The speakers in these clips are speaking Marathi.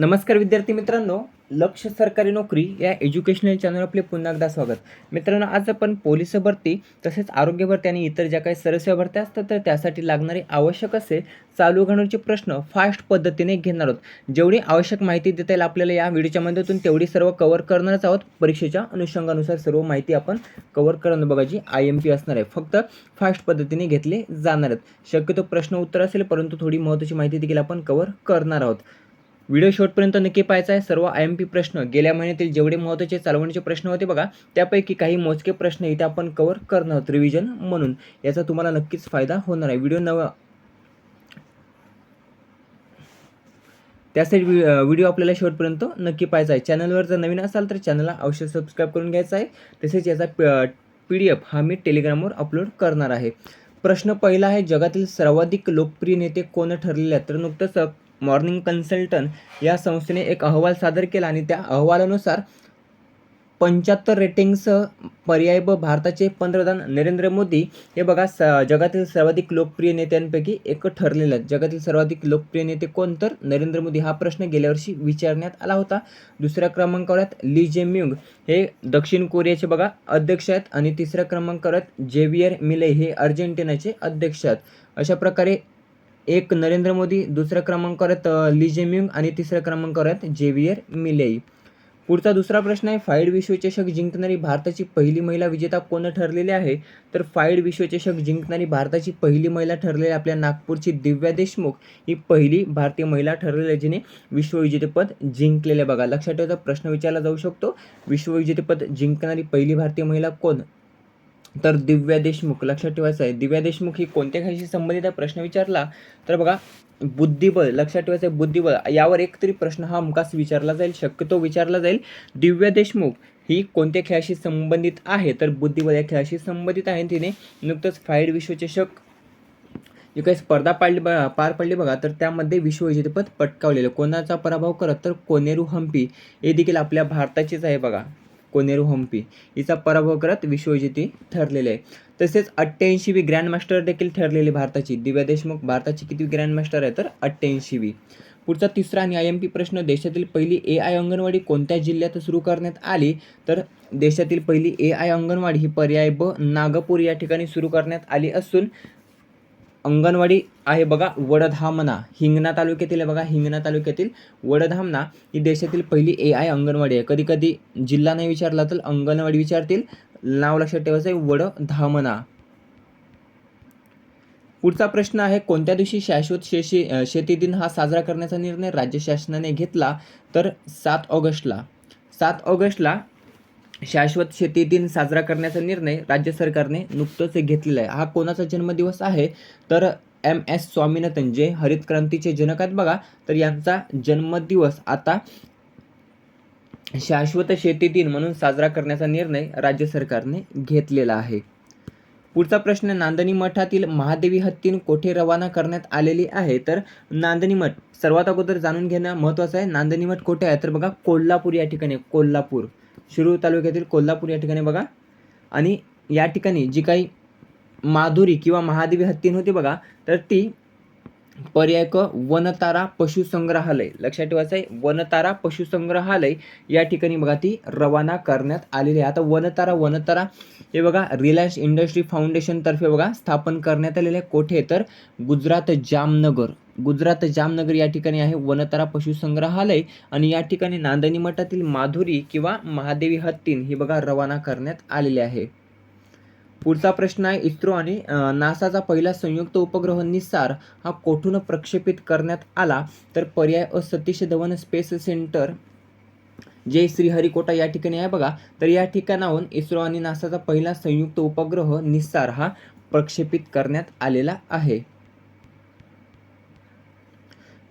नमस्कार विद्यार्थी मित्रांनो लक्ष सरकारी नोकरी या एज्युकेशनल चॅनल आपले पुन्हा एकदा स्वागत. मित्रांनो आज आपण पोलीस भरती तसेच आरोग्य भरती आणि इतर ज्या काही सरसेवा भरत्या असतात तर त्यासाठी लागणारे आवश्यक असे चालू घडवण्याचे प्रश्न फास्ट पद्धतीने घेणार आहोत. जेवढी आवश्यक माहिती देता येईल आपल्याला या व्हिडिओच्या माध्यमातून तेवढी सर्व कव्हर करणारच आहोत. परीक्षेच्या अनुषंगानुसार सर्व माहिती आपण कव्हर करणं बघायची आय एम पी असणार आहे फक्त फास्ट पद्धतीने घेतले जाणार आहेत. शक्यतो प्रश्न उत्तर असेल परंतु थोडी महत्त्वाची माहिती देखील आपण कव्हर करणार आहोत. व्हिडिओ शॉर्टपर्यंत नक्की पाहायचा आहे. सर्व आय एम पी प्रश्न गेल्या महिन्यातील जेवढे महत्त्वाचे चालवण्याचे प्रश्न होते बघा त्यापैकी काही मोजके प्रश्न इथे आपण कवर करणार आहोत रिव्हिजन म्हणून. याचा तुम्हाला नक्कीच फायदा होणार आहे. व्हिडिओ नवा त्यासाठी व्हि- व्हिडिओ आपल्याला शेवटपर्यंत नक्की पाहायचा आहे. चॅनलवर जर नवीन असाल तर चॅनलला अवश्य सबस्क्राईब करून घ्यायचा आहे. तसेच याचा पी डी एफ हा मी टेलिग्रामवर अपलोड करणार आहे. प्रश्न पहिला आहे जगातील सर्वाधिक लोकप्रिय नेते कोण ठरलेले आहेत? तर नुकतंच मॉर्निंग कन्सल्टंट या संस्थेने एक अहवाल सादर केला आणि त्या अहवालानुसार पंच्याहत्तर रेटिंगसह पर्याय ब भारताचे पंतप्रधान नरेंद्र मोदी हे बघा स जगातील सर्वाधिक लोकप्रिय नेत्यांपैकी एक ठरलेलं आहे. जगातील सर्वाधिक लोकप्रिय नेते कोण? तर नरेंद्र मोदी. हा प्रश्न गेल्या वर्षी विचारण्यात आला होता. दुसऱ्या क्रमांकावर आहेत ली जे म्युंग हे दक्षिण कोरियाचे बघा अध्यक्ष आहेत आणि तिसऱ्या क्रमांकावर आहेत जेवियर मिले हे अर्जेंटिनाचे अध्यक्ष आहेत. अशा प्रकारे एक नरेंद्र मोदी दुसऱ्या क्रमांकावर आहेत लिजेम्युंग आणि तिसऱ्या क्रमांकावर आहेत जेवियर मिलेई. पुढचा दुसरा प्रश्न आहे फाईड विश्वचषक जिंकणारी भारताची पहिली महिला विजेता कोण ठरलेली आहे? तर फाईड विश्वचषक जिंकणारी भारताची पहिली महिला ठरलेली आपल्या नागपूरची दिव्या देशमुख ही पहिली भारतीय महिला ठरलेली आहे जिने विश्वविजेतेपद जिंकलेले बघा लक्षात ठेवायचा प्रश्न विचारला जाऊ शकतो. विश्वविजेतेपद जिंकणारी पहिली भारतीय महिला कोण? तर दिव्या देशमुख लक्षात ठेवायचं आहे दिव्या देशमुख ही कोणत्या खेळाशी संबंधित आहे? प्रश्न विचारला. तर बघा बुद्धिबळ लक्षात ठेवायचं आहे बुद्धिबळ यावर एक तरी प्रश्न हा हमखास विचारला जाईल शक्यतो विचारला जाईल. दिव्या देशमुख ही कोणत्या खेळाशी संबंधित आहे? तर बुद्धिबळ या खेळाशी संबंधित आहे. तिने नुकतंच फाईड विश्वचषक जी काही स्पर्धा पाडली बघा पार पडली बघा तर त्यामध्ये विश्वविजेतेपद पटकावलेलं. कोणाचा पराभव करत? तर कोनेरू हम्पी हे देखील आपल्या भारताचीच आहे बघा. कोनेरू हम्पी. हिचा पराभव करत विश्वविजेते ठरलेले आहे. तसेच अठ्ठ्याऐंशीवी ग्रँडमास्टर देखील ठरलेली भारताची. दिव्या देशमुख भारताची किती ग्रँडमास्टर आहे? तर अठ्ठ्याऐंशीवी. पुढचा तिसरा आणि आय एम पी प्रश्न देशातील पहिली ए आय अंगणवाडी कोणत्या जिल्ह्यात सुरू करण्यात आली? तर देशातील पहिली ए आय अंगणवाडी ही पर्याय ब नागपूर या ठिकाणी सुरू करण्यात आली असून अंगणवाडी आहे बघा वडधामना हिंगणा तालुक्यातील आहे बघा हिंगणा तालुक्यातील वडधामना ही देशातील पहिली ए आय अंगणवाडी आहे. कधी कधी जिल्हा नाही विचारला तर अंगणवाडी विचारतील. नाव लक्षात ठेवायचं आहे वडधामना पुढचा प्रश्न आहे कोणत्या दिवशी शाश्वत शेशी शेती दिन हा साजरा करण्याचा निर्णय राज्य शासनाने घेतला? तर सात ऑगस्टला. सात ऑगस्टला शाश्वत शेती दिन साजरा करण्याचा निर्णय राज्य सरकारने नुकतंच घेतलेला आहे. हा कोणाचा जन्मदिवस आहे? तर एम एस स्वामीनाथन जे हरित क्रांतीचे जनक आहेत बघा तर यांचा जन्मदिवस आता शाश्वत शेती दिन म्हणून साजरा करण्याचा निर्णय राज्य सरकारने घेतलेला आहे. पुढचा प्रश्न नांदणी मठातील महादेवी हत्तीन कोठे रवाना करण्यात आलेली आहे? तर नांदणी मठ सर्वात अगोदर जाणून घेणं महत्त्वाचं आहे. नांदणी मठ कोठे आहे? तर बघा कोल्हापूर या ठिकाणी कोल्हापूर. शिरूर तालुक्यातील कोल्हापूर या ठिकाणी बघा. आणि या ठिकाणी जी काही माधुरी किंवा महादेवी हत्तीन होती बघा तर ती पर्याय क वनतारा पशुसंग्रहालय लक्षात ठेवायचं आहे वनतारा पशुसंग्रहालय या ठिकाणी बघा ती रवाना करण्यात आलेली आहे. आता वनतारा वनतारा हे बघा रिलायन्स इंडस्ट्री फाउंडेशनतर्फे बघा स्थापन करण्यात आलेले आहे. कोठे? तर गुजरात जामनगर. गुजरात जामनगर या ठिकाणी आहे. वनतारा पशुसंग्रहालय आणि या ठिकाणी नांदणी मठातील माधुरी किंवा महादेवी हत्तीन ही बघा रवाना करण्यात आलेली आहे. पुढचा प्रश्न आहे इस्रो आणि नासाचा पहिला संयुक्त उपग्रह निसार हा कोठून प्रक्षेपित करण्यात आला? तर पर्याय अ सतीश धवन स्पेस सेंटर जे श्रीहरिकोटा या ठिकाणी आहे बघा. तर या ठिकाणाहून इस्रो आणि नासाचा पहिला संयुक्त उपग्रह निसार हा प्रक्षेपित करण्यात आलेला आहे.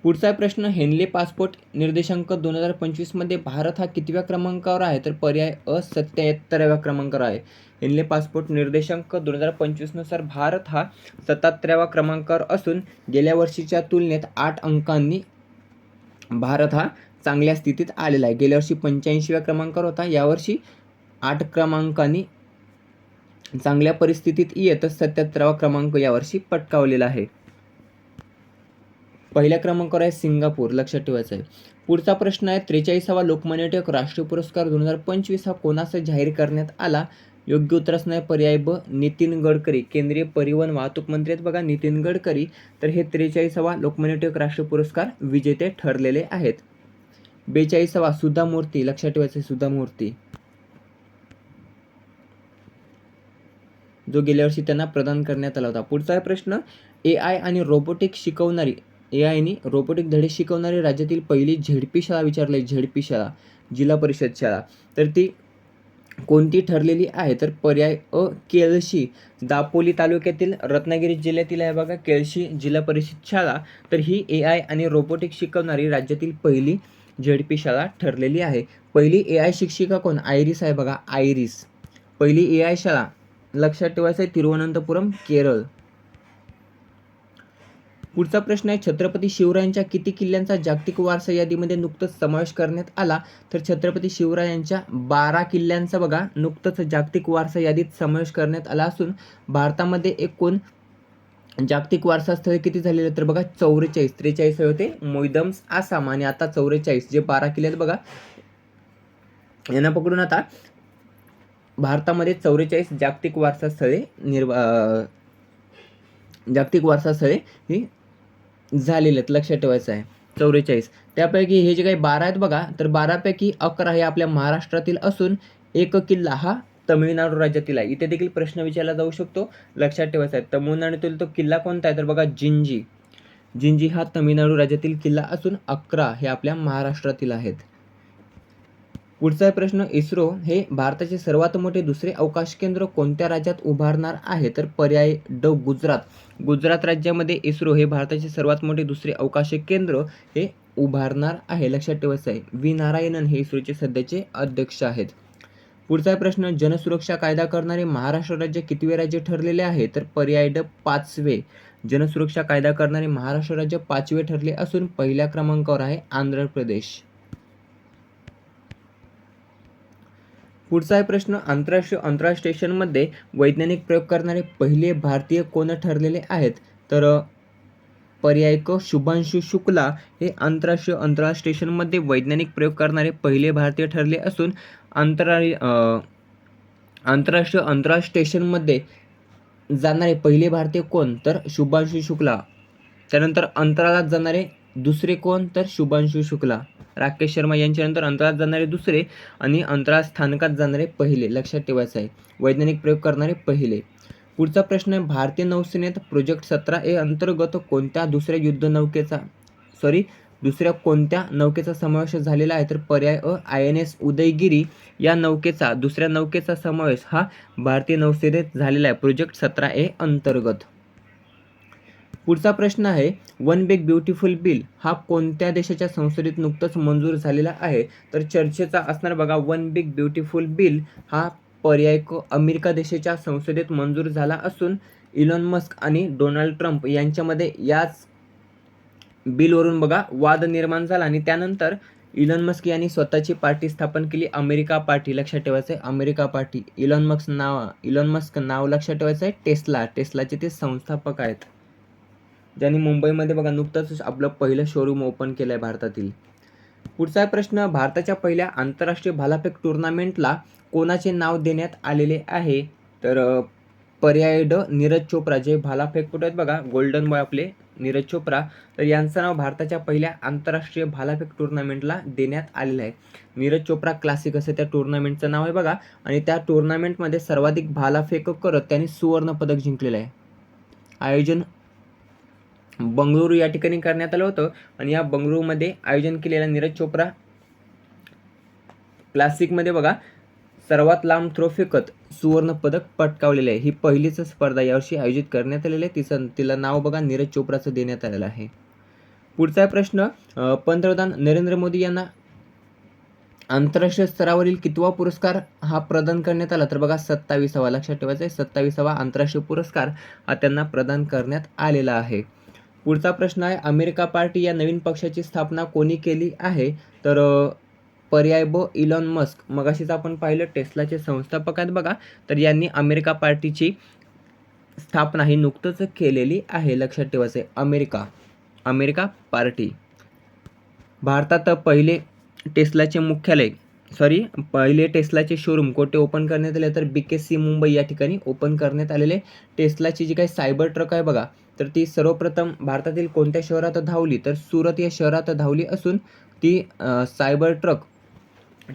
पुढचा प्रश्न हेनले पासपोर्ट निर्देशांक दोन हजार पंचवीसमध्ये भारत हा कितव्या क्रमांकावर आहे? तर पर्याय अ सत्याहत्तराव्या क्रमांकावर आहे. हेनले पासपोर्ट निर्देशांक दोन हजार पंचवीसनुसार भारत हा सत्याहत्तराव्या क्रमांकावर असून गेल्या वर्षीच्या तुलनेत आठ अंकांनी भारत हा चांगल्या स्थितीत आलेला आहे. गेल्या वर्षी पंच्याऐंशीव्या क्रमांकावर होता. यावर्षी आठ क्रमांकांनी चांगल्या परिस्थितीत येत सत्याहत्तरावा क्रमांक यावर्षी पटकावलेला आहे. पहिल्या क्रमांकावर आहे सिंगापूर. लक्षात ठेवायचं आहे. पुढचा प्रश्न आहे त्रेचाळीसावा लोकमान्य टिळक राष्ट्रीय पुरस्कार दोन हजार पंचवीस हा कोणाचा जाहीर करण्यात आला? योग्य उत्तर असणार पर्याय ब नितीन गडकरी. केंद्रीय परिवहन वाहतूक मंत्री आहेत बघा नितीन गडकरी. तर हे त्रेचाळीसावा लोकमान्य टिळक राष्ट्रीय पुरस्कार विजेते ठरलेले आहेत. बेचाळीसावा सुधा मूर्ती लक्षात ठेवायचं सुधा मूर्ती जो गेल्या वर्षी त्यांना प्रदान करण्यात आला होता. पुढचा आहे प्रश्न ए आय आणि रोबोटिक शिकवणारी ए आयनी रोबोटिक धडे शिकवणारी राज्यातील पहिली झेडपी शाळा विचारली झेडपी शाळा जिल्हा परिषद शाळा. तर ती कोणती ठरलेली आहे? तर पर्याय अ केळशी दापोली तालुक्यातील रत्नागिरी जिल्ह्यातील आहे बघा केळशी जिल्हा परिषद शाळा. तर ही ए आय आणि रोबोटिक शिकवणारी राज्यातील पहिली झेडपी शाळा ठरलेली आहे. पहिली ए आय शिक्षिका कोण? आयरिस आहे बघा आयरिस. पहिली ए आय शाळा. लक्षात ठेवायचं आहे तिरुवनंतपुरम केरळ. पुढचा प्रश्न आहे छत्रपती शिवरायांच्या किती किल्ल्यांचा जागतिक वारसा यादीमध्ये नुकतंच समावेश करण्यात आला? तर छत्रपती शिवरायांच्या बारा किल्ल्यांचा बघा नुकतंच जागतिक वारसा यादीत समावेश करण्यात आला असून भारतामध्ये एकूण जागतिक वारसा स्थळे किती झालेले तर बघा चौवेचाळीस त्रेचाळीस होते. मोईदम्स आसाम आणि आता चौवेचाळीस जे बारा किल्ले आहेत बघा यांना पकडून आता भारतामध्ये चौवेचाळीस जागतिक वारसा स्थळे निर्वा जागतिक वारसा स्थळे ही झालेले आहेत लक्षात ठेवायचं आहे. चौवेचाळीस. त्यापैकी हे जे काही बारा आहेत बघा तर बारापैकी अकरा हे आपल्या महाराष्ट्रातील असून एक किल्ला हा तमिळनाडू राज्यातील आहे. इथे देखील प्रश्न विचारला जाऊ शकतो. लक्षात ठेवायचा आहे. तमिळनाडूतील तो किल्ला कोणता आहे? तर बघा जिंजी. जिंजी हा तमिळनाडू राज्यातील किल्ला असून अकरा हे आपल्या महाराष्ट्रातील आहेत. पुढचा प्रश्न इस्रो हे भारताचे सर्वात मोठे दुसरे अवकाश केंद्र कोणत्या राज्यात उभारणार आहे? तर पर्याय ड गुजरात. गुजरात राज्यामध्ये इस्रो हे भारताचे सर्वात मोठे दुसरे अवकाश केंद्र हे उभारणार आहे. लक्षात ठेवायचं आहे व्ही. नारायणन हे इस्रोचे सध्याचे अध्यक्ष आहेत. पुढचा प्रश्न जनसुरक्षा कायदा करणारे महाराष्ट्र राज्य कितवे राज्य ठरलेले आहे? तर पर्याय ड पाचवे. जनसुरक्षा कायदा करणारे महाराष्ट्र राज्य पाचवे ठरले असून पहिल्या क्रमांकावर आहे आंध्र प्रदेश. पुढचा आहे प्रश्न. आंतरराष्ट्रीय अंतराळ स्टेशनमध्ये वैज्ञानिक प्रयोग करणारे पहिले भारतीय कोण ठरलेले आहेत? तर पर्याय क शुभांशु शुक्ला हे आंतरराष्ट्रीय अंतराळ स्टेशनमध्ये वैज्ञानिक प्रयोग करणारे पहिले भारतीय ठरले असून अंतराळी आंतरराष्ट्रीय अंतराळ स्टेशनमध्ये जाणारे पहिले भारतीय कोण? तर शुभांशु शुक्ला. त्यानंतर अंतराळात जाणारे दुसरे कोण? तर शुभांशू शुक्ला. राकेश शर्मा यांच्यानंतर अंतराळात जाणारे दुसरे आणि अंतराळ स्थानकात जाणारे पहिले लक्षात ठेवायचं आहे. वैज्ञानिक प्रयोग करणारे पहिले. पुढचा प्रश्न आहे भारतीय नौसेनेत प्रोजेक्ट सतरा ए अंतर्गत कोणत्या दुसऱ्या युद्धनौकेचा सॉरी दुसऱ्या कोणत्या नौकेचा समावेश झालेला आहे? तर पर्याय अ आय एन एस उदयगिरी या नौकेचा दुसऱ्या नौकेचा समावेश हा भारतीय नौसेनेत झालेला आहे. प्रोजेक्ट सतरा ए अंतर्गत. पुढचा प्रश्न आहे वन बिग ब्युटिफुल बिल हा कोणत्या देशाच्या संसदेत नुकतंच मंजूर झालेला आहे? तर चर्चेचा असणार बघा वन बिग ब्युटिफुल बिल हा पर्याय अमेरिका देशाच्या संसदेत मंजूर झाला असून इलॉन मस्क आणि डोनाल्ड ट्रम्प यांच्यामध्ये याच बिलवरून बघा वाद निर्माण झाला आणि त्यानंतर इलॉन मस्क यांनी स्वतःची पार्टी स्थापन केली. अमेरिका पार्टी लक्षात ठेवायचं आहे अमेरिका पार्टी. इलॉन मस्क नाव इलॉन मस्क नाव लक्षात ठेवायचं आहे टेस्ला. टेस्लाचे ते संस्थापक आहेत. ज्यांनी मुंबईमध्ये बघा नुकतंच आपलं पहिलं शोरूम ओपन केलं आहे भारतातील. पुढचा प्रश्न भारताच्या पहिल्या आंतरराष्ट्रीय भालाफेक टुर्नामेंटला कोणाचे नाव देण्यात आलेले आहे? तर पर्याय ड नीरज चोप्रा. जे भालाफेकपटू आहेत बघा? गोल्डन बॉय आपले नीरज चोप्रा. तर यांचं नाव भारताच्या पहिल्या आंतरराष्ट्रीय भालाफेक टुर्नामेंटला देण्यात आलेलं आहे. नीरज चोप्रा क्लासिक असं त्या टुर्नामेंटचं नाव आहे बघा. आणि त्या टुर्नामेंटमध्ये सर्वाधिक भालाफेक करत त्यांनी सुवर्णपदक जिंकलेलं आहे. आयोजन बंगळुरू या ठिकाणी करण्यात आलं होतं. आणि या बंगळुरूमध्ये आयोजन केलेला नीरज चोप्रा क्लासिकमध्ये बघा सर्वात लांब थ्रो फेकत सुवर्ण पदक पटकावलेले आहे. ही पहिलीच स्पर्धा यावर्षी आयोजित करण्यात आलेली आहे. तिचं तिला नाव बघा नीरज चोप्राचं देण्यात आलेलं आहे. पुढचा प्रश्न पंतप्रधान नरेंद्र मोदी यांना आंतरराष्ट्रीय स्तरावरील कितवा पुरस्कार हा प्रदान करण्यात आला? तर बघा सत्तावीसावा. लक्षात ठेवायचा आहे सत्तावीसावा आंतरराष्ट्रीय पुरस्कार हा त्यांना प्रदान करण्यात आलेला आहे. पुढचा प्रश्न आहे अमेरिका पार्टी या नवीन पक्षाची स्थापना कोणी केली आहे? तर पर्याय ब इलॉन मस्क. मगाशीच आपण पाहिलं टेस्लाचे संस्थापक आहेत बघा. तर यांनी अमेरिका पार्टीची स्थापना ही नुकतंच केलेली आहे लक्षात ठेवायचं अमेरिका अमेरिका पार्टी. भारतात पहिले टेस्लाचे मुख्यालय सॉरी पहिले टेस्लाचे शोरूम कोठे ओपन करण्यात आले? तर बी के सी मुंबई या ठिकाणी ओपन करण्यात आलेले. टेस्लाची जी काही सायबर ट्रक आहे बघा तर ती सर्वप्रथम भारतातील कोणत्या शहरात धावली? तर सुरत या शहरात धावली असून ती सायबर ट्रक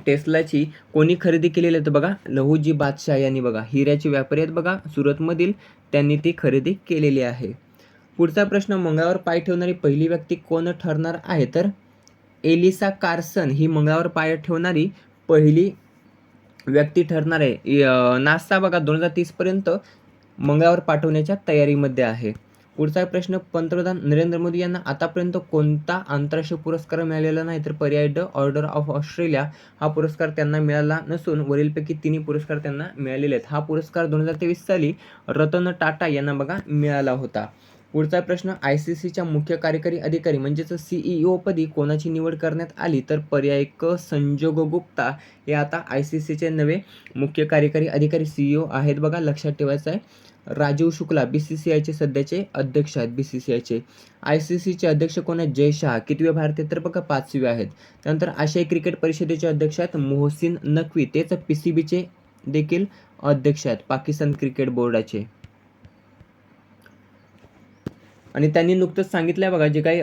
टेस्लाची कोणी खरेदी केलेली आहे? तर बघा लहूजी बादशाह यांनी बघा हिऱ्याचे व्यापारी आहेत बघा सुरतमधील त्यांनी ती खरेदी केलेली आहे. पुढचा प्रश्न मंगळावर पाय ठेवणारी पहिली व्यक्ती कोण ठरणार आहे? तर एलिसा कार्सन ही मंगळावर पाय ठेवणारी पहिली व्यक्ती ठरणार आहे. नासा बघा दोन हजार तीसपर्यंत मंगळावर पाठवण्याच्या तयारीमध्ये आहे. पुढचा प्रश्न पंतप्रधान नरेंद्र मोदी यांना आतापर्यंत कोणता आंतरराष्ट्रीय पुरस्कार मिळालेला नाही? तर पर्याय ड ऑर्डर ऑफ ऑस्ट्रेलिया हा पुरस्कार त्यांना मिळाला नसून वरीलपैकी तिन्ही पुरस्कार त्यांना मिळालेले आहेत. हा पुरस्कार दोन हजार तेवीस साली रतन टाटा यांना बघा मिळाला होता. पुढचा प्रश्न आय सी सीच्या मुख्य कार्यकारी अधिकारी म्हणजेच सीईओ पदी कोणाची निवड करण्यात आली? तर पर्याय क संजोग गुप्ता हे आता आय सी सीचे नवे मुख्य कार्यकारी अधिकारी सीईओ आहेत. बघा लक्षात ठेवायचं आहे. Rajiv Shukla B C C आयचे सध्याचे अध्यक्ष आहेत बी सी सी आयचे आय सी सीचे अध्यक्ष कोण आहेत? जय शाह कितवे भारतीय? तर बघा पाचवे आहेत. त्यानंतर आशियाई क्रिकेट परिषदेचे अध्यक्ष आहेत मोहसिन नकवी. तेच पी सी बीचे देखील अध्यक्ष आहेत पाकिस्तान क्रिकेट बोर्डाचे. आणि त्यांनी नुकतंच सांगितलं आहे बघा जे काही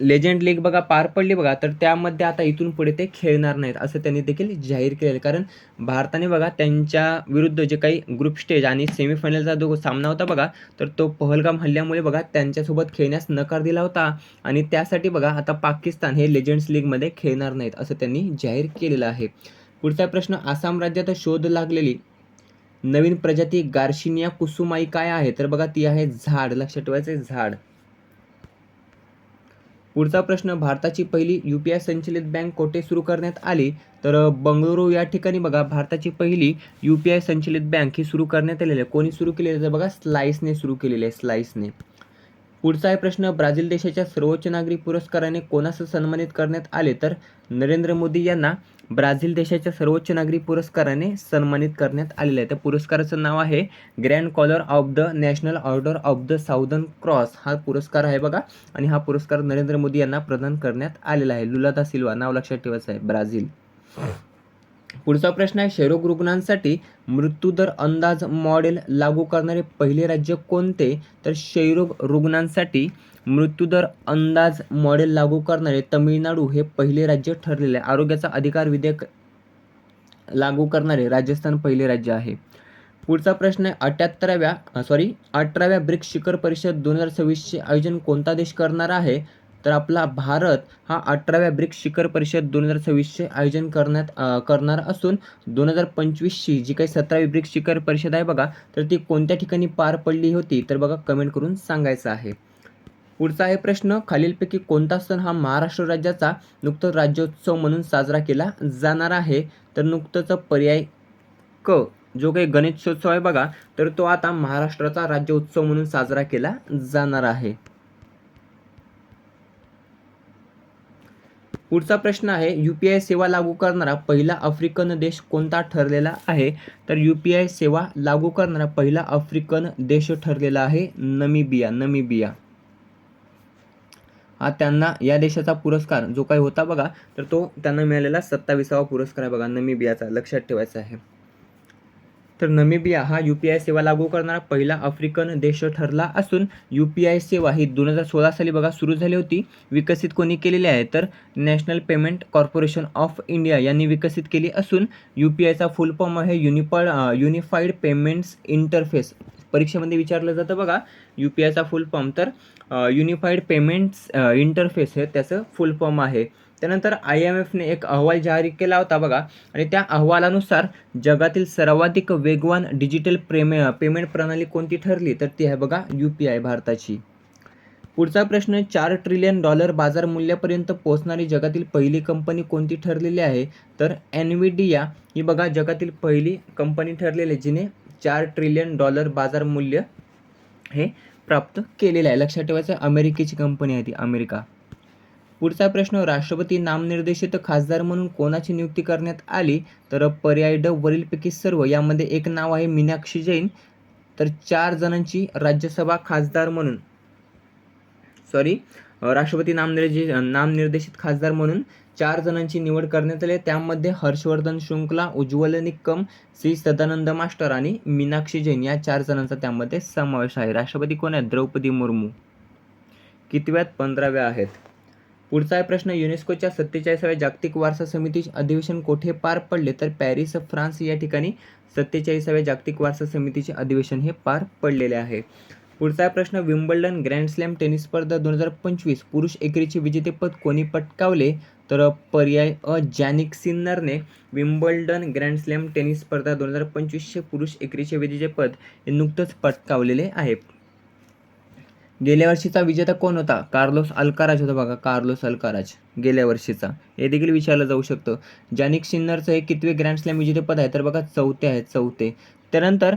लेजंड लीग बघा पार पडली बघा तर त्यामध्ये आता इथून पुढे ते खेळणार नाहीत असं त्यांनी देखील जाहीर केलेलं कारण भारताने बघा त्यांच्या विरुद्ध जे काही ग्रुप स्टेज आणि सेमीफायनलचा जो सामना होता बघा तर तो पहलगाम हल्ल्यामुळे बघा त्यांच्यासोबत खेळण्यास नकार दिला होता. आणि त्यासाठी बघा आता पाकिस्तान हे लेजंड्स लीगमध्ये खेळणार नाहीत असं त्यांनी जाहीर केलेलं आहे. पुढचा प्रश्न आसाम राज्यात शोध लागलेली. नवीन प्रजाती गार्शिनिया कुसुमाई काय आहे? तर बघा ती आहे झाड. लक्षात ठेवायचं आहे, झाड. पुढचा प्रश्न भारताची पहिली यू पी आय संचलित बँक कोठे सुरू करण्यात आली? तर बंगळुरू या ठिकाणी बघा भारताची पहिली यू पी आय संचलित बँक ही सुरू करण्यात आलेली आहे. कोणी सुरू केलेली आहे? तर बघा स्लाईसने सुरू केलेली आहे स्लाईसने पुढचा आहे प्रश्न ब्राझील देशाच्या सर्वोच्च नागरी पुरस्काराने कोणास सन्मानित करण्यात आले? तर नरेंद्र मोदी यांना ब्राझील देशाच्या सर्वोच्च नागरी पुरस्काराने सन्मानित करण्यात आलेलं आहे. त्या पुरस्काराचं नाव आहे grand collar of the national order of the southern cross हा पुरस्कार आहे बघा. आणि हा पुरस्कार नरेंद्र मोदी यांना प्रदान करण्यात आलेला आहे. लुलादा सिल्वा नाव लक्षात ठेवायचं आहे. ब्राझील. पुढचा प्रश्न आहे क्षयरोग रुग्णांसाठी मृत्यूदर अंदाज मॉडेल लागू करणारे पहिले राज्य कोणते? तर क्षयरोग रुग्णांसाठी मृत्यूदर अंदाज मॉडेल लागू करणारे तमिळनाडू हे पहिले राज्य ठरलेले आहे. आरोग्याचा अधिकार विधेयक लागू करणारे राजस्थान पहिले राज्य आहे. पुढचा प्रश्न आहे अठ्याहत्तराव्या सॉरी अठराव्या ब्रिक्स शिखर परिषद दोन हजार सव्वीसचे आयोजन कोणता देश करणार आहे? तर आपला भारत हा अठराव्या ब्रिक्स शिखर परिषद दोन हजार सव्वीसचे आयोजन करण्यात करणार असून दोन हजार पंचवीसची जी काही सतरावी ब्रिक्स शिखर परिषद आहे बघा तर ती कोणत्या ठिकाणी पार पडली होती? तर बघा कमेंट करून सांगायचं आहे. पुढचा आहे प्रश्न खालीलपैकी कोणता सण हा महाराष्ट्र राज्याचा नुकतंच राज्योत्सव म्हणून साजरा केला जाणार आहे? तर नुकतंच पर्याय क जो काही गणेशोत्सव आहे बघा तर तो आता महाराष्ट्राचा राज्योत्सव म्हणून साजरा केला जाणार आहे. पुढचा प्रश्न आहे यू पी आय सेवा लागू करणारा पहिला आफ्रिकन देश कोणता ठरलेला आहे? तर यू पी आय सेवा लागू करणारा पहिला आफ्रिकन देश ठरलेला आहे नमिबिया नमिबिया. हा त्यांना या देशाचा पुरस्कार जो काही होता बघा तर तो त्यांना मिळालेला सत्तावीसावा पुरस्कार आहे बघा नमिबियाचा. लक्षात ठेवायचा आहे. तर नमिबिया हा यू पी आय सेवा लागू करणारा पहिला आफ्रिकन देश ठरला असून यू पी आय सेवा ही दोन हजार सोळा साली बघा सुरू झाली होती. विकसित कोणी केलेली आहे? तर national payment corporation of India यांनी विकसित केली असून यू पी आयचा फुल फॉर्म आहे युनिफाईड युनिफाईड पेमेंट्स इंटरफेस. परीक्षेमध्ये विचारलं जातं बघा यू पी आयचा फुल फॉर्म. तर युनिफाईड पेमेंट्स इंटरफेस हे त्याचं फुल फॉर्म आहे. त्यानंतर आय एम एफने एक अहवाल जारी केला होता बघा. आणि त्या अहवालानुसार जगातील सर्वाधिक वेगवान डिजिटल प्रेमे पेमेंट प्रणाली कोणती ठरली? तर ती आहे बघा यू पी आय भारताची. पुढचा प्रश्न चार ट्रिलियन डॉलर बाजार मूल्यापर्यंत पोहोचणारी जगातील पहिली कंपनी कोणती ठरलेली आहे? तर एनविडिया ही बघा जगातील पहिली कंपनी ठरलेली आहे जिने चार ट्रिलियन डॉलर बाजार मूल्य हे प्राप्त केलेलं आहे. लक्षात ठेवायचं अमेरिकेची कंपनी आहे ती अमेरिका. पुढचा प्रश्न राष्ट्रपती नामनिर्देशित खासदार म्हणून कोणाची नियुक्ती करण्यात आली? तर पर्याय ड वरीलपैकी सर्व यामध्ये एक नाव आहे मीनाक्षी जैन. तर चार जणांची राज्यसभा खासदार म्हणून. सॉरी राष्ट्रपती नामनिर्देश नामनिर्देशित खासदार म्हणून चार जणांची निवड करण्यात आली त्यामध्ये हर्षवर्धन शृंखला उज्ज्वल निकम श्री सदानंद मास्टर आणि मीनाक्षी जैन या चार जणांचा त्यामध्ये समावेश आहे. राष्ट्रपती कोण आहेत? द्रौपदी मुर्मू. कितव्यात पंधराव्या आहेत. पुढचा आहे प्रश्न. युनेस्कोच्या सत्तेचाळीसाव्या जागतिक वारसा समितीचे अधिवेशन कोठे पार पडले? तर पॅरिस फ्रान्स या ठिकाणी सत्तेचाळीसाव्या जागतिक वारसा समितीचे अधिवेशन हे पार पडलेले आहे. पुढचा प्रश्न. विम्बल्डन ग्रँड स्लॅम टेनिस स्पर्धा दोन हजार पंचवीस पुरुष एकेरीचे विजेतेपद कोणी पटकावले? तर पर्याय अ जॅनिक सिन्नरने विम्बल्डन ग्रँड स्लॅम टेनिस स्पर्धा दोन हजार पंचवीसशे पुरुष एकरीचे विजेतेपद हे नुकतंच पटकावलेले आहे गेल्या वर्षीचा विजेता कोण होता? कार्लोस अल्काराज होता बघा कार्लोस अल्काराज. गेल्या वर्षीचा. हे देखील विचारलं जाऊ शकतं. जॅनिक सिन्नरचं हे कितवे ग्रँड स्लॅम विजेतेपद आहे? तर बघा चौथे आहे चौथे. त्यानंतर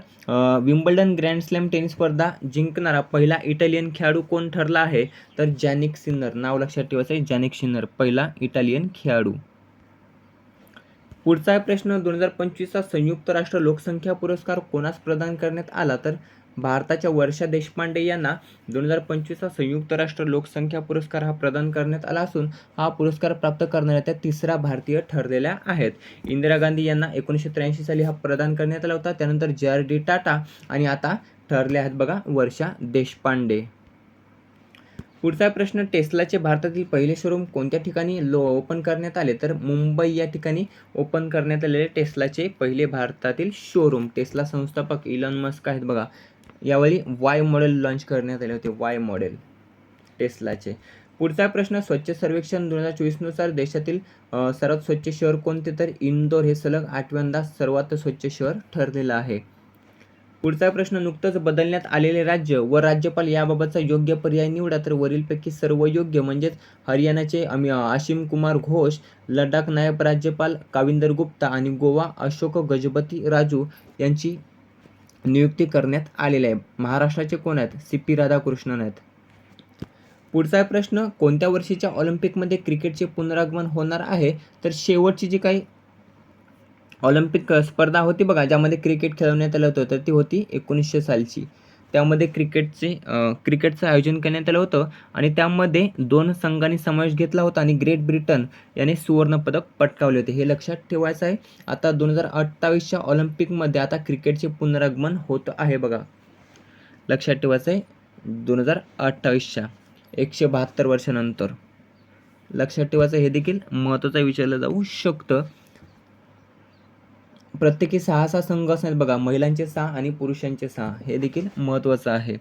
विम्बल्डन ग्रँड स्लॅम टेनिस स्पर्धा जिंकणारा पहिला इटालियन खेळाडू कोण ठरला आहे? तर जॅनिक सिन्नर. नाव लक्षात ठेवायचं आहे जॅनिक सिन्नर. पहिला इटालियन खेळाडू. पुढचा प्रश्न दोन हजार पंचवीसचा संयुक्त राष्ट्र लोकसंख्या पुरस्कार कोणास प्रदान करण्यात आला? तर भारताच्या वर्षा देशपांडे यांना दोन हजार पंचवीसचा संयुक्त राष्ट्र लोकसंख्या पुरस्कार हा प्रदान करण्यात आला असून हा पुरस्कार प्राप्त करणाऱ्या त्या तिसऱ्या भारतीय ठरलेल्या आहेत. इंदिरा गांधी यांना एकोणीसशे त्र्याऐंशी साली हा प्रदान करण्यात आला होता. त्यानंतर जे आर डी टाटा आणि आता ठरले आहेत बघा वर्षा देशपांडे. पुढचा प्रश्न टेस्लाचे भारतातील पहिले शोरूम कोणत्या ठिकाणी लो ओपन करण्यात आले? तर मुंबई या ठिकाणी ओपन करण्यात आलेले टेस्लाचे पहिले भारतातील शोरूम टेस्ला संस्थापक इलॉन मस्क आहेत बघा. यावेळी वाय मॉडेल लॉन्च करण्यात आले होते वाय मॉडेल टेस्लाचे. पुढचा प्रश्न स्वच्छ सर्वेक्षण दोन हजार चोवीसनुसार देशातील सर्वात स्वच्छ शहर कोणते? तर इंदोर हे सलग आठव्यांदा सर्वात स्वच्छ शहर ठरलेलं आहे. पुढचा प्रश्न नुकतंच बदलण्यात आलेले राज्य व राज्यपाल याबाबतचा योग्य पर्याय निवडा तर वरीलपैकी सर्व योग्य म्हणजेच हरियाणाचे अमि आशिम कुमार घोष लडाख नायब राज्यपाल काविंदर गुप्ता आणि गोवा अशोक गजपती राजू यांची नियुक्ती करण्यात आलेली आहे. महाराष्ट्राचे कोण आहेत? सी पी राधाकृष्णन आहेत. पुढचा प्रश्न कोणत्या वर्षीच्या ऑलिम्पिकमध्ये क्रिकेटचे पुनरागमन होणार आहे? तर शेवटची जी काही ऑलिम्पिक स्पर्धा होती बघा ज्यामध्ये क्रिकेट खेळवण्यात आलं होतं तर ती होती एकोणीसशे सालची. त्यामध्ये क्रिकेटचे क्रिकेटचं आयोजन करण्यात आलं होतं आणि त्यामध्ये दोन संघांनी समावेश घेतला होता आणि ग्रेट ब्रिटन याने सुवर्णपदक पटकावले होते. हे लक्षात ठेवायचं आहे आता दोन हजार अठ्ठावीसच्या ऑलिम्पिकमध्ये आता क्रिकेटचे पुनरागमन होत आहे बघा. लक्षात ठेवायचं आहे दोन हजार अठ्ठावीसच्या एकशे बहात्तर वर्षानंतर. लक्षात ठेवायचं हे देखील महत्त्वाचं विचारलं जाऊ शकतं. प्रत्येकी सहा सहा संघ असणार बघा. महिलांचे सहा आणि पुरुषांचे सहा. हे देखील महत्त्वाचं आहे.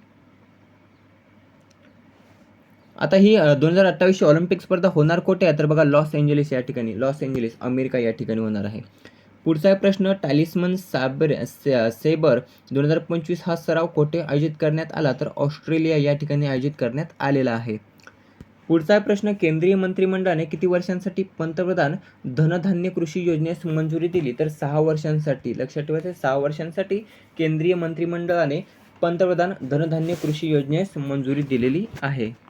आता ही दोन हजार अठ्ठावीसची ऑलिम्पिक स्पर्धा होणार कुठे आहे? तर बघा लॉस एंजलिस या ठिकाणी. लॉस एंजलिस अमेरिका या ठिकाणी होणार आहे. पुढचा प्रश्न टॅलिस्मन साबर से- सेबर दोन हजार पंचवीस हा सराव कोठे आयोजित करण्यात आला? तर ऑस्ट्रेलिया या ठिकाणी आयोजित करण्यात आलेला आहे. पुढचा प्रश्न केंद्रीय मंत्रिमंडळाने किती वर्षांसाठी पंतप्रधान धनधान्य कृषी योजनेस मंजुरी दिली? तर सहा वर्षांसाठी. लक्षात ठेवायचं सहा वर्षांसाठी केंद्रीय मंत्रिमंडळाने पंतप्रधान धनधान्य कृषी योजनेस मंजुरी दिलेली आहे.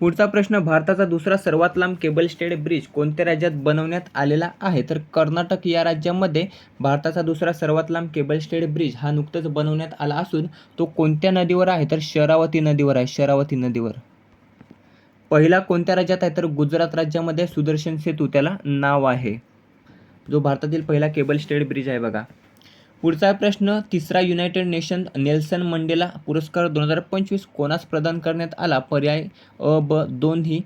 पुढचा प्रश्न भारताचा दुसरा सर्वात लांब केबल स्टेड ब्रिज कोणत्या राज्यात बनवण्यात आलेला आहे? तर कर्नाटक या राज्यामध्ये भारताचा दुसरा सर्वात लांब केबल स्टेड ब्रिज हा नुकताच बनवण्यात आला असून तो कोणत्या नदीवर आहे? तर शरावती नदीवर आहे शरावती नदीवर. पहिला कोणत्या राज्यात आहे? तर गुजरात राज्यामध्ये सुदर्शन सेतू त्याला नाव आहे. जो भारतातील पहिला केबल स्टेड ब्रिज आहे बघा. पुढचा प्रश्न तिसरा युनायटेड नेशन नेल्सन मंडेला पुरस्कार दोन हजार पंचवीस कोणास प्रदान करण्यात आला? पर्याय अ ब दोन्ही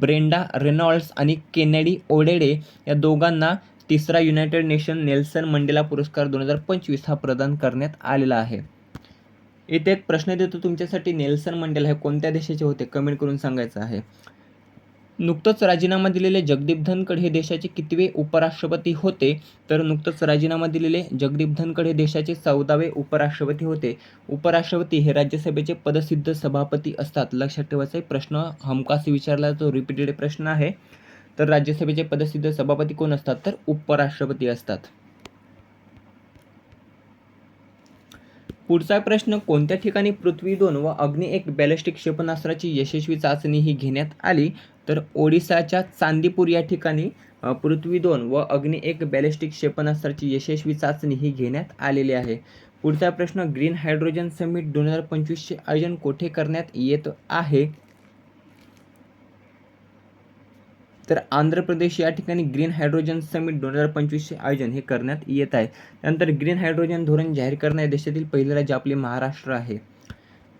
ब्रेंडा रेनॉल्ड्स आणि केनेडी ओडेडे या दोघांना तिसरा युनायटेड नेशन नेल्सन मंडेला पुरस्कार दोन हजार पंचवीस हा प्रदान करण्यात आलेला आहे. इथे एक प्रश्न देतो तुमच्यासाठी. नेल्सन मंडेला हे कोणत्या देशाचे होते? कमेंट करून सांगायचं आहे. नुकतंच राजीनामा दिलेले जगदीप धनखड हे देशाचे कितवे उपराष्ट्रपती होते? तर नुकतंच राजीनामा दिलेले जगदीप धनखड हे देशाचे चौदावे उपराष्ट्रपती होते. उपराष्ट्रपती हे राज्यसभेचे पदसिद्ध सभापती असतात. लक्षात ठेवायचा आहे प्रश्न हमखास विचारला जो रिपीटेड प्रश्न आहे. तर राज्यसभेचे पदसिद्ध सभापती कोण असतात? तर उपराष्ट्रपती असतात. पुढचा प्रश्न कोणत्या ठिकाणी पृथ्वी दोन व अग्नि एक बॅलिस्टिक क्षेपणास्त्राची यशस्वी चाचणी ही घेण्यात आली? तर ओडिसाच्या चांदीपूर या ठिकाणी पृथ्वी दोन व अग्नि एक बॅलिस्टिक क्षेपणास्त्राची यशस्वी चाचणी ही घेण्यात आलेली आहे. पुढचा प्रश्न ग्रीन हायड्रोजन समिट दोन हजार पंचवीसचे आयोजन कोठे करण्यात येत आहे? तर आंध्र प्रदेश या ठिकाणी ग्रीन हायड्रोजन समिट दोन हजार पंचवीसचे आयोजन हे करण्यात येत आहे. त्यानंतर ग्रीन हायड्रोजन धोरण जाहीर करणारे देशातील पहिले राज्य आपले महाराष्ट्र आहे.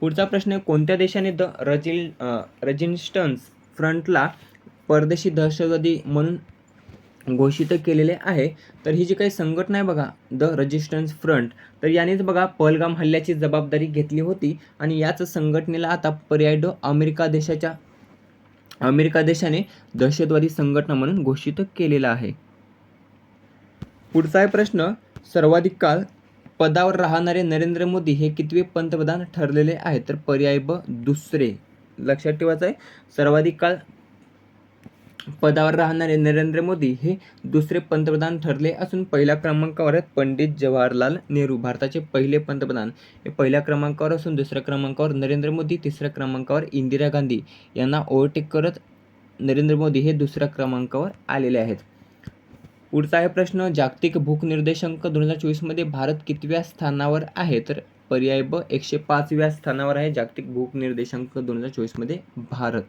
पुढचा प्रश्न कोणत्या देशाने द रजिल रजिन्स्टन्स फ्रंटला परदेशी दहशतवादी म्हणून घोषित केलेले आहे. तर ही जी काही संघटना आहे बघा द रजिस्टन्स फ्रंट तर यानेच बघा पहलगाम हल्ल्याची जबाबदारी घेतली होती आणि याच संघटनेला आता पर्याय ड अमेरिका देशाच्या अमेरिका देशाने दहशतवादी संघटना म्हणून घोषित केलेला आहे. पुढचा आहे प्रश्न सर्वाधिक काळ पदावर राहणारे नरेंद्र मोदी हे कितवे पंतप्रधान ठरलेले आहेत? तर पर्याय ब दुसरे. लक्षात ठेवायचं आहे सर्वाधिक काळ पदावर राहणारे नरेंद्र मोदी हे दुसरे पंतप्रधान ठरले असून पहिल्या क्रमांकावर आहेत पंडित जवाहरलाल नेहरू भारताचे पहिले पंतप्रधान. हे पहिल्या क्रमांकावर असून दुसऱ्या क्रमांकावर नरेंद्र मोदी तिसऱ्या क्रमांकावर इंदिरा गांधी यांना ओव्हरटेक करत नरेंद्र मोदी हे दुसऱ्या क्रमांकावर आलेले आहेत. पुढचा आहे प्रश्न जागतिक भूक निर्देशांक दोन हजार चोवीसमध्ये भारत कितव्या स्थानावर आहे? तर पर्याय ब एकशे पाचव्या स्थानावर आहे जागतिक भूक निर्देशांक दोन हजार चोवीसमध्ये भारत.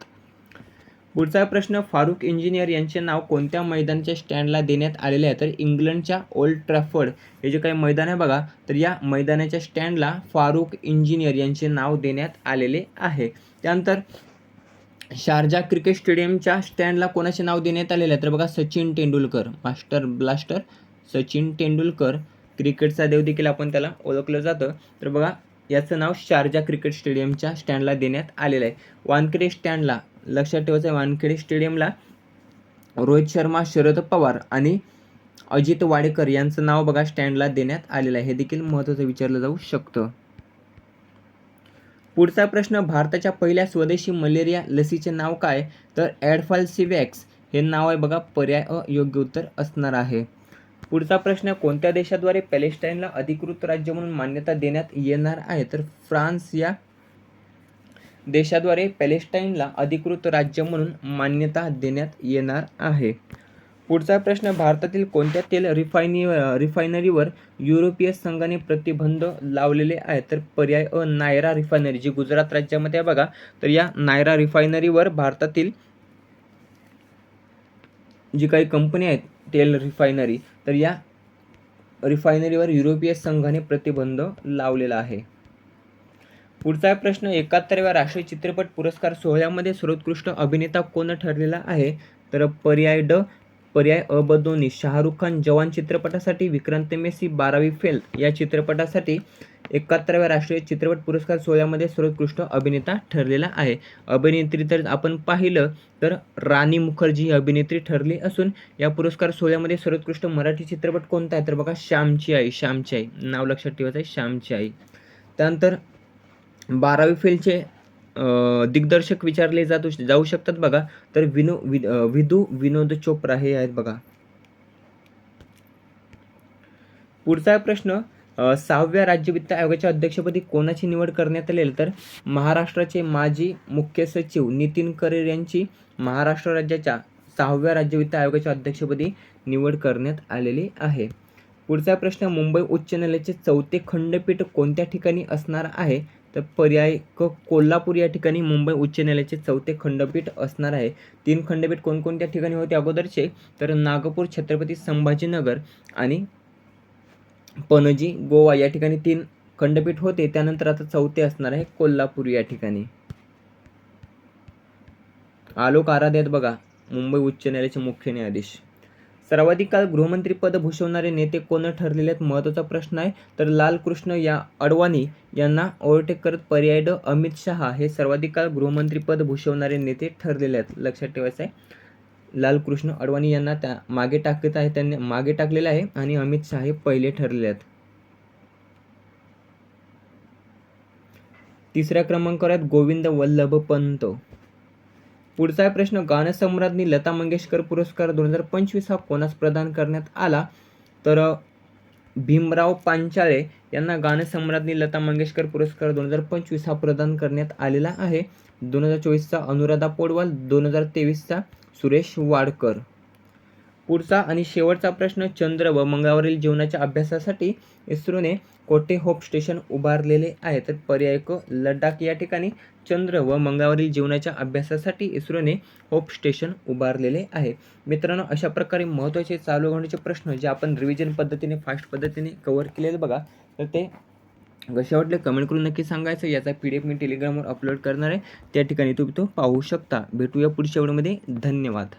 पुढचा प्रश्न फारुख इंजिनियर यांचे नाव कोणत्या मैदानाच्या स्टँडला देण्यात आलेले आहे? तर इंग्लंडच्या ओल्ड ट्रॅफर्ड हे जे काही मैदान आहे बघा तर या मैदानाच्या स्टँडला फारुख इंजिनियर यांचे नाव देण्यात आलेले आहे. त्यानंतर शारजा क्रिकेट स्टेडियमच्या स्टँडला कोणाचे नाव देण्यात आलेले आहे? तर बघा सचिन तेंडुलकर मास्टर ब्लास्टर सचिन तेंडुलकर क्रिकेटचा देव देखील आपण त्याला ओळखलं जातं. तर बघा याचं नाव शारजा क्रिकेट स्टेडियमच्या स्टँडला देण्यात आलेलं आहे. वानखेडे स्टँडला लक्षात ठेवायचं आहे वानखेडे स्टेडियमला रोहित शर्मा शरद पवार आणि अजित वाडेकर यांचं नाव बघा स्टँडला देण्यात आलेलं आहे. हे देखील महत्त्वाचं विचारलं जाऊ शकतं. पुढचा प्रश्न भारताच्या पहिल्या स्वदेशी मलेरिया लसीचे नाव काय? तर ॲडफाल्सिवॅक्स हे नाव आहे बघा पर्याय अयोग्य योग्य उत्तर असणार आहे. पुढचा प्रश्न कोणत्या देशाद्वारे पॅलेस्टाईनला अधिकृत राज्य म्हणून मान्यता देण्यात येणार आहे? तर फ्रान्स या देशाद्वारे पॅलेस्टाईनला अधिकृत राज्य म्हणून मान्यता देण्यात येणार आहे. पुढचा प्रश्न भारतातील कोणत्या तेल रिफायनी रिफायनरीवर युरोपीय संघाने प्रतिबंध लावलेले आहे तर पर्याय अ नायरा रिफायनरी जी गुजरात राज्यामध्ये बघा. तर या नायरा रिफायनरीवर भारतातील जी काही कंपनी आहेत तेल रिफायनरी तर या रिफायनरीवर युरोपीय संघाने प्रतिबंध लावलेला आहे. पुढचा प्रश्न एकाहत्तराव्या राष्ट्रीय चित्रपट पुरस्कार सोहळ्यामध्ये सर्वोत्कृष्ट अभिनेता कोण ठरलेला आहे? तर पर्याय ड पर्याय अ ब दोन्ही शाहरुख खान जवान चित्रपटासाठी विक्रांत मेसी बारावी फेल या चित्रपटासाठी एकाहत्तराव्या राष्ट्रीय चित्रपट पुरस्कार सोहळ्यामध्ये सर्वोत्कृष्ट अभिनेता ठरलेला आहे. अभिनेत्री तर आपण पाहिलं तर राणी मुखर्जी ही अभिनेत्री ठरली असून या पुरस्कार सोहळ्यामध्ये सर्वोत्कृष्ट मराठी चित्रपट कोणता आहे? तर बघा श्यामची आई श्यामची आई. नाव लक्षात ठेवायचं आहे श्यामची आई. त्यानंतर बारावी फेलचे दिग्दर्शक विचारले जातो जाऊ शकतात बघा. तर विनो विधू विनोद चोप्रा हे आहेत बघा. पुढचा प्रश्न सहाव्या राज्य वित्त आयोगाच्या अध्यक्षपदी कोणाची निवड करण्यात आलेली? तर महाराष्ट्राचे माजी मुख्य सचिव नितीन करेर यांची महाराष्ट्र राज्याच्या सहाव्या राज्य वित्त आयोगाच्या अध्यक्षपदी निवड करण्यात आलेली आहे. पुढचा प्रश्न मुंबई उच्च न्यायालयाचे चौथे खंडपीठ कोणत्या ठिकाणी असणार आहे? तर पर्याय क कोल्हापूर या ठिकाणी मुंबई उच्च न्यायालयाचे चौथे खंडपीठ असणार आहे. तीन खंडपीठ कोणकोणत्या ठिकाणी होते अगोदरचे? तर नागपूर छत्रपती संभाजीनगर आणि पणजी गोवा या ठिकाणी तीन खंडपीठ होते. त्यानंतर आता चौथे असणार आहे कोल्हापूर या ठिकाणी. आलोक आराध्यात बघा मुंबई उच्च न्यायालयाचे मुख्य न्यायाधीश. सर्वाधिक काळ गृहमंत्रीपद भूषवणारे नेते कोण ठरलेले आहेत महत्त्वाचा प्रश्न आहे. तर लालकृष्ण या अडवाणी यांना ओव्हरटेक करत पर्याय ड अमित शहा हे सर्वाधिक काळ गृहमंत्रीपद भूषवणारे नेते ठरलेले आहेत. लक्षात ठेवायचं आहे. लालकृष्ण अडवाणी यांना त्या मागे टाकत आहे त्यांनी मागे टाकलेले आहे आणि अमित शहा हे पहिले ठरलेले आहेत. तिसऱ्या क्रमांकावर आहेत गोविंद वल्लभ पंत पुढचा प्रश्न गानसम्राज्ञी लता मंगेशकर पुरस्कार दोन हजार पंचवीस हा कोणास प्रदान करण्यात आला? तर भीमराव पांचाळे यांना गानसम्राज्ञी लता मंगेशकर पुरस्कार दोन हजार पंचवीस हा प्रदान करण्यात आलेला आहे. दोन हजार चोवीसचा अनुराधा पोडवाल दोन हजार तेवीसचा सुरेश वाडकर. पुढचा आणि शेवटचा प्रश्न चंद्र व मंगळावरील जीवनाच्या अभ्यासासाठी इस्रोने कोठे होप स्टेशन उभारलेले आहे. तर पर्याय क लडाख या ठिकाणी चंद्र व मंगळावरील जीवनाच्या अभ्यासासाठी इस्रोने होप स्टेशन उभारलेले आहे. मित्रांनो अशा प्रकारे महत्त्वाचे चालू घडण्याचे प्रश्न जे आपण रिव्हिजन पद्धतीने फास्ट पद्धतीने कवर केलेले बघा तर ते कसे वाटले कमेंट करून नक्की सांगायचं. याचा पी डी एफ मी टेलिग्रामवर अपलोड करणार आहे. त्या ठिकाणी तुम्ही तो पाहू शकता. भेटूया पुढच्या व्हिडिओमध्ये धन्यवाद.